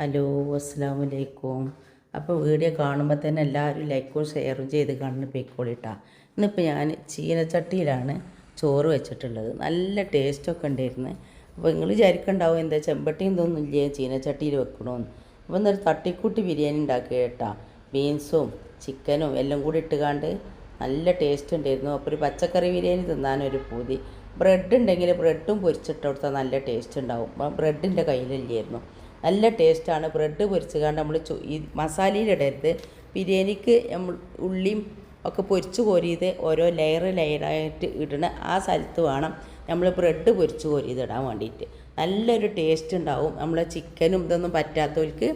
Hello അസ്സാം വലൈക്കും അപ്പോൾ വീഡിയോ കാണുമ്പോൾ തന്നെ എല്ലാവരും ലൈക്കും ഷെയറും ചെയ്ത് കാണുന്ന പൊയ്ക്കോളിട്ടാ. ഇന്നിപ്പോൾ ഞാൻ ചീനച്ചട്ടിയിലാണ് ചോറ് വെച്ചിട്ടുള്ളത്. നല്ല ടേസ്റ്റൊക്കെ ഉണ്ടായിരുന്നു. അപ്പോൾ നിങ്ങൾ വിചാരിക്കണ്ടാവും എന്താ ചെമ്പട്ടിയും ഇതൊന്നും ഇല്ലേ ചീനച്ചട്ടിയിൽ വെക്കണമെന്ന് അപ്പോൾ എന്നൊരു തട്ടിക്കൂട്ടി ബിരിയാണി ഉണ്ടാക്കി കേട്ടാ. ബീൻസും ചിക്കനും എല്ലാം കൂടി ഇട്ടുകാണ്ട് നല്ല ടേസ്റ്റ് ഉണ്ടായിരുന്നു. അപ്പോൾ ഒരു പച്ചക്കറി ബിരിയാണി തിന്നാനൊരു പൂതി. ബ്രെഡ് ഉണ്ടെങ്കിൽ ബ്രെഡും പൊരിച്ചിട്ട് കൊടുത്താൽ നല്ല ടേസ്റ്റ് ഉണ്ടാവും. ബ്രെഡിന്റെ കയ്യിലില്ലായിരുന്നു. നല്ല ടേസ്റ്റാണ്. ബ്രെഡ് പൊരിച്ച് കണ്ട് നമ്മൾ ഈ മസാലയിലിടരുത് ബിരിയാണിക്ക് നമ്മൾ ഉള്ളിയും ഒക്കെ പൊരിച്ച് കോരിയത് ഓരോ ലെയർ ലെയറായിട്ട് ഇടണ ആ സ്ഥലത്ത് വേണം നമ്മൾ ബ്രെഡ് പൊരിച്ച് കോരിയത് ഇടാൻ വേണ്ടിയിട്ട്. നല്ലൊരു ടേസ്റ്റ് ഉണ്ടാവും. നമ്മളെ ചിക്കനും ഇതൊന്നും പറ്റാത്തവർക്ക്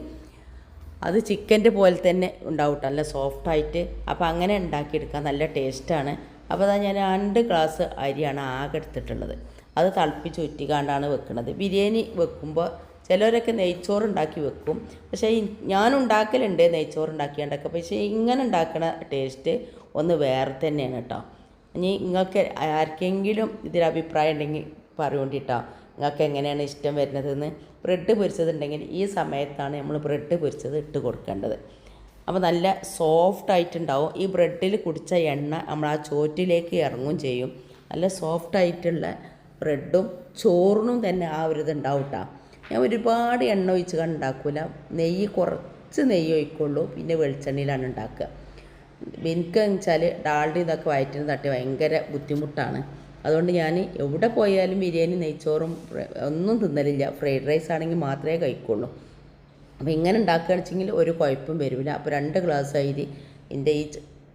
അത് ചിക്കന്റെ പോലെ തന്നെ ഉണ്ടാവും നല്ല സോഫ്റ്റായിട്ട് അപ്പോൾ അങ്ങനെ ഉണ്ടാക്കിയെടുക്കാൻ നല്ല ടേസ്റ്റാണ് അപ്പോൾ അതാ ഞാൻ രണ്ട് ഗ്ലാസ് അരിയാണ് ആകെ എടുത്തിട്ടുള്ളത്. അത് തിളപ്പിച്ച് ഉറ്റിക്കാണ്ടാണ് വെക്കുന്നത് ബിരിയാണി വെക്കുമ്പോൾ ചിലരൊക്കെ നെയ്ച്ചോറ് ഉണ്ടാക്കി വെക്കും. പക്ഷേ ഞാൻ ഉണ്ടാക്കലുണ്ട് നെയ്ച്ചോറ് ഉണ്ടാക്കിയാണ്ടൊക്കെ പക്ഷേ ഇങ്ങനെ ഉണ്ടാക്കുന്ന ടേസ്റ്റ് ഒന്ന് വേറെ തന്നെയാണ് കേട്ടോ. ഇനി നിങ്ങൾക്ക് ആർക്കെങ്കിലും ഇതിൽ അഭിപ്രായം ഉണ്ടെങ്കിൽ പറയുകൊണ്ടിട്ടോ നിങ്ങൾക്ക് എങ്ങനെയാണ് ഇഷ്ടം വരുന്നതെന്ന്. ബ്രെഡ് പൊരിച്ചതുണ്ടെങ്കിൽ ഈ സമയത്താണ് നമ്മൾ ബ്രെഡ് പൊരിച്ചത് ഇട്ട് കൊടുക്കേണ്ടത്. അപ്പോൾ നല്ല സോഫ്റ്റ് ആയിട്ടുണ്ടാവും. ഈ ബ്രെഡിൽ കുടിച്ച എണ്ണ നമ്മൾ ആ ചോറ്റിലേക്ക് ഇറങ്ങും ചെയ്യും. നല്ല സോഫ്റ്റ് ആയിട്ടുള്ള ബ്രെഡും ചോറിനും തന്നെ ആ ഒരു ഇത് ഉണ്ടാവും കേട്ടോ. ഞാൻ ഒരുപാട് എണ്ണ ഒഴിച്ച് ഉണ്ടാക്കില്ല നെയ്യ് കുറച്ച് നെയ്യ് ഒഴിക്കുള്ളൂ. പിന്നെ വെളിച്ചെണ്ണയിലാണ് ഉണ്ടാക്കുക. എനിക്ക് വെച്ചാൽ ഡാളുടെ ഇതൊക്കെ വയറ്റിന് തട്ടി ഭയങ്കര ബുദ്ധിമുട്ടാണ്. അതുകൊണ്ട് ഞാൻ എവിടെ പോയാലും ബിരിയാണി നെയ്ച്ചോറും ഒന്നും തിന്നലില്ല. ഫ്രൈഡ് റൈസ് ആണെങ്കിൽ മാത്രമേ കഴിക്കുള്ളൂ. അപ്പോൾ ഇങ്ങനെ ഉണ്ടാക്കുകയാണെന്ന് വെച്ചെങ്കിൽ ഒരു കുഴപ്പം വരില്ല. അപ്പോൾ രണ്ട് ഗ്ലാസ് അരി എന്റെ ഈ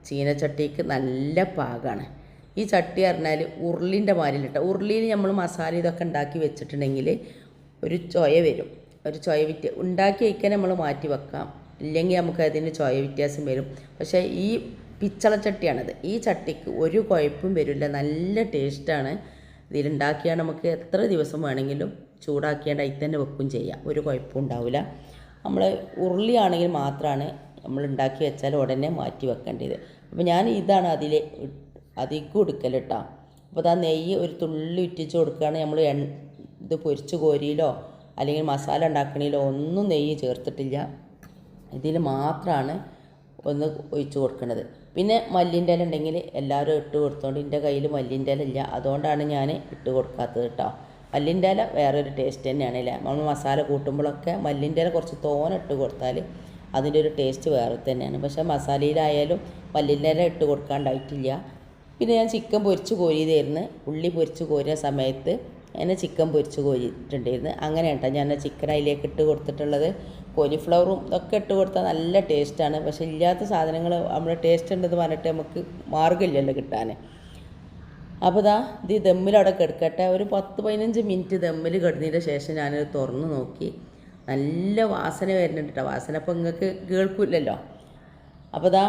ചീനച്ചട്ടിക്ക് നല്ല പാകമാണ് ഈ ചട്ടി പറഞ്ഞാൽ ഉരുളിന്റെ മാരിലിട്ട ഉരുളിയിൽ നമ്മൾ മസാല ഇതൊക്കെ ഉണ്ടാക്കി വെച്ചിട്ടുണ്ടെങ്കിൽ ഒരു ചൊയ വരും. ഒരു ചൊയ വിറ്റ് ഉണ്ടാക്കി വയ്ക്കാൻ നമ്മൾ മാറ്റി വെക്കാം. ഇല്ലെങ്കിൽ നമുക്ക് അതിന് ചൊയ വ്യത്യാസം വരും. പക്ഷേ ഈ പിച്ചള ചട്ടിയാണത്. ഈ ചട്ടിക്ക് ഒരു കുഴപ്പം വരില്ല. നല്ല ടേസ്റ്റാണ് ഇതിലുണ്ടാക്കിയാൽ നമുക്ക് എത്ര ദിവസം വേണമെങ്കിലും ചൂടാക്കിയാണ്ട് അതിൽ തന്നെ വെക്കും ചെയ്യാം. ഒരു കുഴപ്പവും ഉണ്ടാവില്ല. നമ്മൾ ഉരുളിയാണെങ്കിൽ മാത്രമാണ് നമ്മൾ ഉണ്ടാക്കി വെച്ചാൽ ഉടനെ മാറ്റി വെക്കേണ്ടത്. അപ്പോൾ ഞാൻ ഇതാണ് അതിൽ അധികം എടുക്കൽ കേട്ടോ അപ്പോൾ അത് നെയ്യ് ഒരു തുള്ളി ഉറ്റിച്ച് കൊടുക്കുകയാണെങ്കിൽ നമ്മൾ ഇത് പൊരിച്ച് കോരിയിലോ അല്ലെങ്കിൽ മസാല ഉണ്ടാക്കണയിലോ ഒന്നും നെയ്യ് ചേർത്തിട്ടില്ല. ഇതിൽ മാത്രമാണ് ഒന്ന് ഒഴിച്ച് കൊടുക്കുന്നത് പിന്നെ മല്ലിന്റെ ഇല ഉണ്ടെങ്കിൽ എല്ലാവരും ഇട്ട് കൊടുത്തോണ്ട് എന്റെ കയ്യിൽ മല്ലിന്റെ ഇല ഇല്ല. അതുകൊണ്ടാണ് ഞാൻ ഇട്ട് കൊടുക്കാത്തത് കേട്ടോ. മല്ലിന്റെ ഇല വേറൊരു ടേസ്റ്റ് തന്നെയാണ് അല്ലേ? നമ്മൾ മസാല കൂട്ടുമ്പോഴൊക്കെ മല്ലിന്റെ ഇല കുറച്ച് തോന ഇട്ട് കൊടുത്താൽ അതിന്റെ ഒരു ടേസ്റ്റ് വേറെ തന്നെയാണ്. പക്ഷേ മസാലയിലായാലും മല്ലിന്റെ ഇല ഇട്ട് കൊടുക്കാണ്ടായിട്ടില്ല. പിന്നെ ഞാൻ ചിക്കൻ പൊരിച്ച് കോരിയതായിരുന്നു. ഉള്ളി പൊരിച്ച് കോരിയ സമയത്ത് എന്നെ ചിക്കൻ പൊരിച്ച് കോരിയിട്ടുണ്ടായിരുന്നു. അങ്ങനെ കേട്ടോ ഞാൻ ചിക്കൻ അതിലേക്ക് ഇട്ട് കൊടുത്തിട്ടുള്ളത്. കോലിഫ്ലവറും ഇതൊക്കെ ഇട്ട് കൊടുത്താൽ നല്ല ടേസ്റ്റാണ് പക്ഷെ ഇല്ലാത്ത സാധനങ്ങൾ നമ്മുടെ ടേസ്റ്റ് ഉണ്ടെന്ന് പറഞ്ഞിട്ട് നമുക്ക് മാർഗമില്ലല്ലോ കിട്ടാൻ. അപ്പോൾ ഇതാ ഇത് ദമ്മിൽ അവിടെ കിടക്കട്ടെ. ഒരു പത്ത് പതിനഞ്ച് മിനിറ്റ് ദമ്മിൽ കിടന്നതിന്റെ ശേഷം ഞാനത് തുറന്ന് നോക്കി. നല്ല വാസന വരുന്നുണ്ട് കേട്ടോ. വാസന അപ്പോൾ നിങ്ങൾക്ക് കേൾക്കില്ലല്ലോ. അപ്പോൾ ഇതാ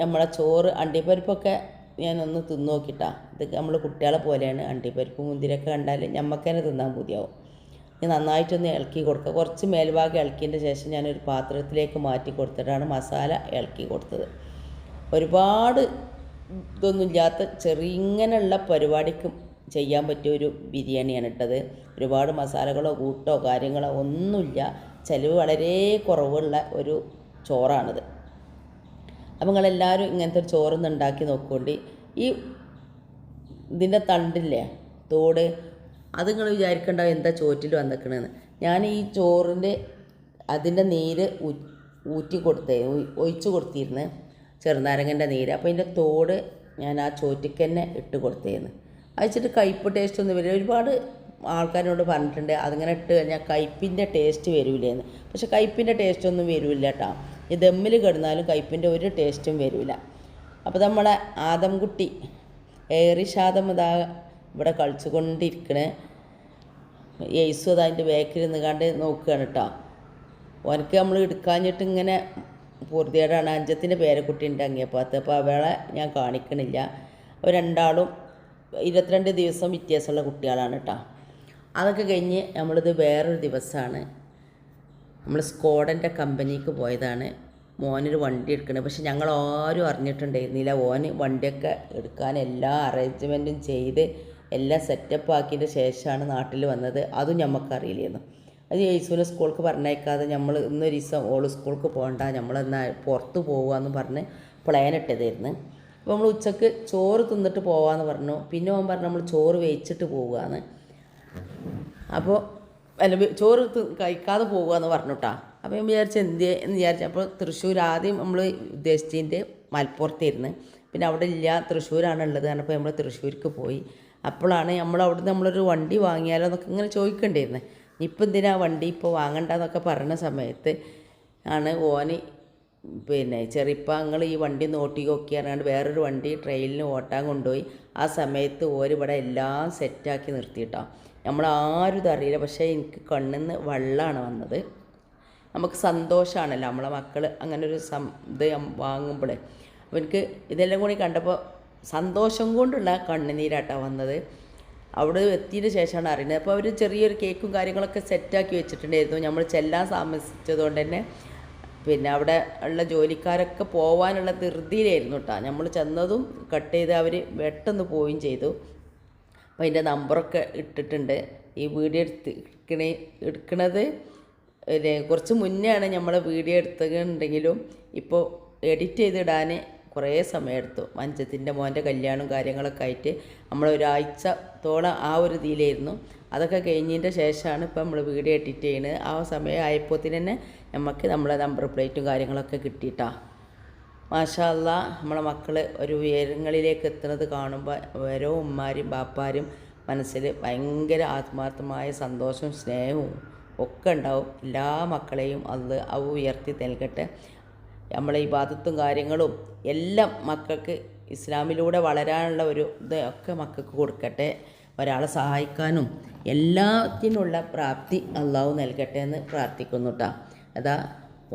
നമ്മളെ ചോറ് അണ്ടിപ്പരിപ്പൊക്കെ ഞാനൊന്ന് തിന്ന് നോക്കിട്ടാ ഇത് നമ്മൾ കുട്ടികളെ പോലെയാണ്. അണ്ടിപ്പരിപ്പ് മുന്തിരിയൊക്കെ കണ്ടാൽ ഞമ്മക്ക് തന്നെ തിന്നാൻ പൂതിയാവും. ഇനി നന്നായിട്ടൊന്ന് ഇളക്കി കൊടുക്കുക കുറച്ച് മേൽഭാഗം ഇളക്കിയതിന്റെ ശേഷം ഞാനൊരു പാത്രത്തിലേക്ക് മാറ്റി കൊടുത്തിട്ടാണ് മസാല ഇളക്കി കൊടുത്തത്. ഒരുപാട് ഇതൊന്നും ഇല്ലാത്ത ചെറിയങ്ങനെയുള്ള പരിപാടിക്ക് ചെയ്യാൻ പറ്റിയ ഒരു ബിരിയാണിയാണ് ഇട്ടത്. ഒരുപാട് മസാലകളോ കൂട്ടോ കാര്യങ്ങളോ ഒന്നുമില്ല. ചിലവ് വളരെ കുറവുള്ള ഒരു ചോറാണിത്. അപ്പോൾ നിങ്ങളെല്ലാവരും ഇങ്ങനത്തെ ഒരു ചോറൊന്ന് ഉണ്ടാക്കി നോക്കുകൊണ്ട് ഈ ഇതിന്റെ തണ്ടില്ലേ തോട് അത് നിങ്ങൾ വിചാരിക്കേണ്ട എന്താ ചോറ്റിൽ വന്നിക്കണെന്ന്. ഞാൻ ഈ ചോറിന്റെ അതിന്റെ നീര് ഊറ്റി കൊടുത്തേ ഒഴിച്ചു കൊടുത്തിരുന്നു ചെറുനാരങ്ങന്റെ നീര്. അപ്പോൾ അതിന്റെ തോട് ഞാൻ ആ ചോറ്റിക്ക് തന്നെ ഇട്ട് കൊടുത്തേന്ന്. അയച്ചിട്ട് കയ്പ്പ് ടേസ്റ്റ് ഒന്നും വരില്ല. ഒരുപാട് ആൾക്കാരോട് പറഞ്ഞിട്ടുണ്ട് അതിങ്ങനെ ഇട്ട് കഴിഞ്ഞാൽ കയ്പ്പിന്റെ ടേസ്റ്റ് വരില്ലേന്ന് പക്ഷെ കയ്പ്പിന്റെ ടേസ്റ്റ് ഒന്നും വരില്ല കേട്ടോ ദമ്മിൽ കിടന്നാലും കയ്പിന്റെ ഒരു ടേസ്റ്റും വരില്ല അപ്പോൾ നമ്മളെ ആദംകുട്ടി ഏറിഷാദം ഇതാ ഇവിടെ കളിച്ചുകൊണ്ടിരിക്കണേ. യേസു അത് അതിന്റെ ബാക്കിൽ നിന്ന് കണ്ട് നോക്കുകയാണ് കേട്ടോ ഓനക്ക് നമ്മൾ എടുക്കാഞ്ഞിട്ട് ഇങ്ങനെ പൂർത്തിയായിട്ടാണ് അഞ്ചത്തിന്റെ പേരക്കുട്ടി ഉണ്ട് അങ്ങിയപ്പാത്ത് അപ്പോൾ അവളെ ഞാൻ കാണിക്കണില്ല. അവർ രണ്ടാളും ഇരുപത്തിരണ്ട് ദിവസം വ്യത്യാസമുള്ള കുട്ടികളാണ് കേട്ടോ അതൊക്കെ കഴിഞ്ഞ് നമ്മളിത് വേറൊരു ദിവസമാണ് നമ്മൾ സ്കോഡന്റെ കമ്പനിക്ക് പോയതാണ്. മോനൊരു വണ്ടി എടുക്കണത് പക്ഷെ ഞങ്ങൾ ആരും അറിഞ്ഞിട്ടുണ്ടായിരുന്നില്ല. ഓന് വണ്ടിയൊക്കെ എടുക്കാൻ എല്ലാ അറേഞ്ച്മെന്റും ചെയ്ത് എല്ലാം സെറ്റപ്പ് ആക്കിയതിന് ശേഷമാണ് നാട്ടിൽ വന്നത്. അതും ഞമ്മക്കറിയില്ലായിരുന്നു. അത് യേശുവിനെ സ്കൂൾക്ക് പറഞ്ഞേക്കാതെ നമ്മൾ ഇന്നൊരു ദിവസം ഓൾ സ്കൂൾക്ക് പോകണ്ട നമ്മളെന്നാൽ പുറത്ത് പോകാമെന്ന് പറഞ്ഞ് പ്ലാൻ ഇട്ടതായിരുന്നു. അപ്പോൾ നമ്മൾ ഉച്ചയ്ക്ക് ചോറ് തിന്നിട്ട് പോകാമെന്ന് പറഞ്ഞു. പിന്നെ അവൻ പറഞ്ഞു നമ്മൾ ചോറ് വേവിച്ചിട്ട് പോവുകയാണ്. അപ്പോൾ അല്ല ചോറ് കഴിക്കാതെ കഴിക്കാതെ പോകുകയെന്ന് പറഞ്ഞുട്ടാ. അപ്പോൾ ഞാൻ വിചാരിച്ചു എന്ത് എന്ന് വിചാരിച്ചു. അപ്പോൾ തൃശ്ശൂർ ആദ്യം നമ്മൾ ഉദ്ദേശിച്ചതിന്റെ മലപ്പുറത്തായിരുന്നു പിന്നെ അവിടെ ഇല്ല തൃശ്ശൂരാണ് ഉള്ളത് അപ്പോൾ നമ്മൾ തൃശ്ശൂർക്ക് പോയി. അപ്പോഴാണ് നമ്മൾ അവിടുന്ന് നമ്മളൊരു വണ്ടി വാങ്ങിയാലോ എന്നൊക്കെ ഇങ്ങനെ ചോദിക്കണ്ടായിരുന്നത് ഇപ്പം എന്തിനാ വണ്ടി ഇപ്പോൾ വാങ്ങണ്ടെന്നൊക്കെ പറഞ്ഞ സമയത്ത് ആണ് ഓന് പിന്നെ ചെറിയപ്പോൾ നിങ്ങൾ ഈ വണ്ടി നോട്ടി നോക്കി അറിയാണ്ട് വേറൊരു വണ്ടി ട്രെയിനിന് ഓട്ടാൻ കൊണ്ടുപോയി. ആ സമയത്ത് ഓരിവിടെ എല്ലാം സെറ്റാക്കി നിർത്തിയിട്ടോ. നമ്മൾ ആരും ഇതറിയില്ല. പക്ഷേ എനിക്ക് കണ്ണിന്ന് വെള്ളമാണ് വന്നത്. നമുക്ക് സന്തോഷമാണല്ലോ നമ്മളെ മക്കൾ അങ്ങനെ ഒരു സം ഇത് വാങ്ങുമ്പോൾ അപ്പോൾ എനിക്ക് ഇതെല്ലാം കൂടി കണ്ടപ്പോൾ സന്തോഷം കൊണ്ടുള്ള കണ്ണുനീരാട്ടാണ് വന്നത്. അവിടെ എത്തിയതിന് ശേഷമാണ് അറിയുന്നത്. അപ്പോൾ അവർ ചെറിയൊരു കേക്കും കാര്യങ്ങളൊക്കെ സെറ്റാക്കി വെച്ചിട്ടുണ്ടായിരുന്നു. നമ്മൾ ചെല്ലാൻ താമസിച്ചതുകൊണ്ട് തന്നെ പിന്നെ അവിടെ ഉള്ള ജോലിക്കാരൊക്കെ പോകാനുള്ള ധൃതിയിലായിരുന്നു കേട്ടോ നമ്മൾ ചെന്നതും കട്ട് ചെയ്ത് അവർ പെട്ടെന്ന് പോവുകയും ചെയ്തു. അപ്പോൾ അതിന്റെ നമ്പറൊക്കെ ഇട്ടിട്ടുണ്ട്. ഈ വീഡിയോ എടുത്ത് എടുക്കണേ എടുക്കണത് പിന്നെ കുറച്ച് മുന്നെയാണ് നമ്മൾ വീഡിയോ എടുത്തിട്ടുണ്ടെങ്കിലും ഇപ്പോൾ എഡിറ്റ് ചെയ്തിടാൻ കുറേ സമയമെടുത്തു മഞ്ചത്തിന്റെ മോന്റെ കല്യാണവും കാര്യങ്ങളൊക്കെ ആയിട്ട് നമ്മൾ ഒരാഴ്ചത്തോളം ആ ഒരു ഇതിലായിരുന്നു. അതൊക്കെ കഴിഞ്ഞതിന്റെ ശേഷമാണ് ഇപ്പോൾ നമ്മൾ വീഡിയോ എഡിറ്റ് ചെയ്യുന്നത് ആ സമയം ആയപ്പോത്തിന് തന്നെ നമുക്ക് നമ്മളെ നമ്പർ പ്ലേറ്റും കാര്യങ്ങളൊക്കെ കിട്ടിയിട്ടാ. മാഷാല്ല നമ്മളെ മക്കൾ ഒരു ഉയരങ്ങളിലേക്ക് എത്തുന്നത് കാണുമ്പോൾ ഓരോ ഉമ്മാരും ബാപ്പാരും മനസ്സിൽ ഭയങ്കര ആത്മാർത്ഥമായ സന്തോഷവും സ്നേഹവും ഒക്കെ ഉണ്ടാവും. എല്ലാ മക്കളെയും അത് അവ ഉയർത്തി നൽകട്ടെ. നമ്മളെ ഈ ബാധത്തും കാര്യങ്ങളും എല്ലാം മക്കൾക്ക് ഇസ്ലാമിലൂടെ വളരാനുള്ള ഒരു ഇത് ഒക്കെ മക്കൾക്ക് കൊടുക്കട്ടെ. ഒരാളെ സഹായിക്കാനും എല്ലാത്തിനുള്ള പ്രാപ്തി അള്ളാഹു നൽകട്ടെ എന്ന് പ്രാർത്ഥിക്കുന്നു കേട്ടോ അതാ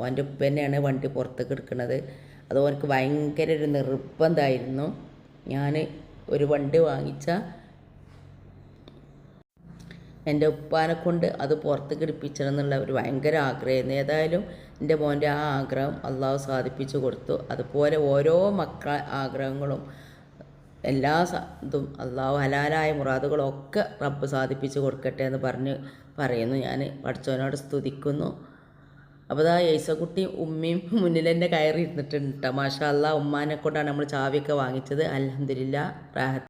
ഓന്റെ ഉപ്പന്നെയാണ് വണ്ടി പുറത്തേക്ക് എടുക്കുന്നത്. അത് ഓനക്ക് ഭയങ്കര ഒരു നിർബന്ധമായിരുന്നു. ഞാൻ ഒരു വണ്ടി വാങ്ങിച്ച എന്റെ ഉപ്പാനെ കൊണ്ട് അത് പുറത്ത് കിടിപ്പിച്ചണം എന്നുള്ള ഒരു ഭയങ്കര ആഗ്രഹമായിരുന്നു. ഏതായാലും എന്റെ മോന്റെ ആ ആഗ്രഹം അള്ളാഹു സാധിപ്പിച്ചു കൊടുത്തു. അതുപോലെ ഓരോ മക്കളെ ആഗ്രഹങ്ങളും എല്ലാ ഇതും അള്ളാഹു ഹലാലായ മുറാദുകളൊക്കെ റബ്ബ് സാധിപ്പിച്ചു കൊടുക്കട്ടെ എന്ന് പറഞ്ഞ് പറയുന്നു. ഞാൻ പഠിച്ചവനോട് സ്തുതിക്കുന്നു. അപ്പോൾ ഇതാ യേസക്കുട്ടിയും ഉമ്മയും മുന്നിൽ തന്നെ കയറി ഇരുന്നിട്ടുണ്ട് മാഷാ അല്ലാ ഉമ്മാനെ കൊണ്ടാണ് നമ്മൾ ചാവിയൊക്കെ വാങ്ങിച്ചത്. അലഹദില്ല റാഹത്ത്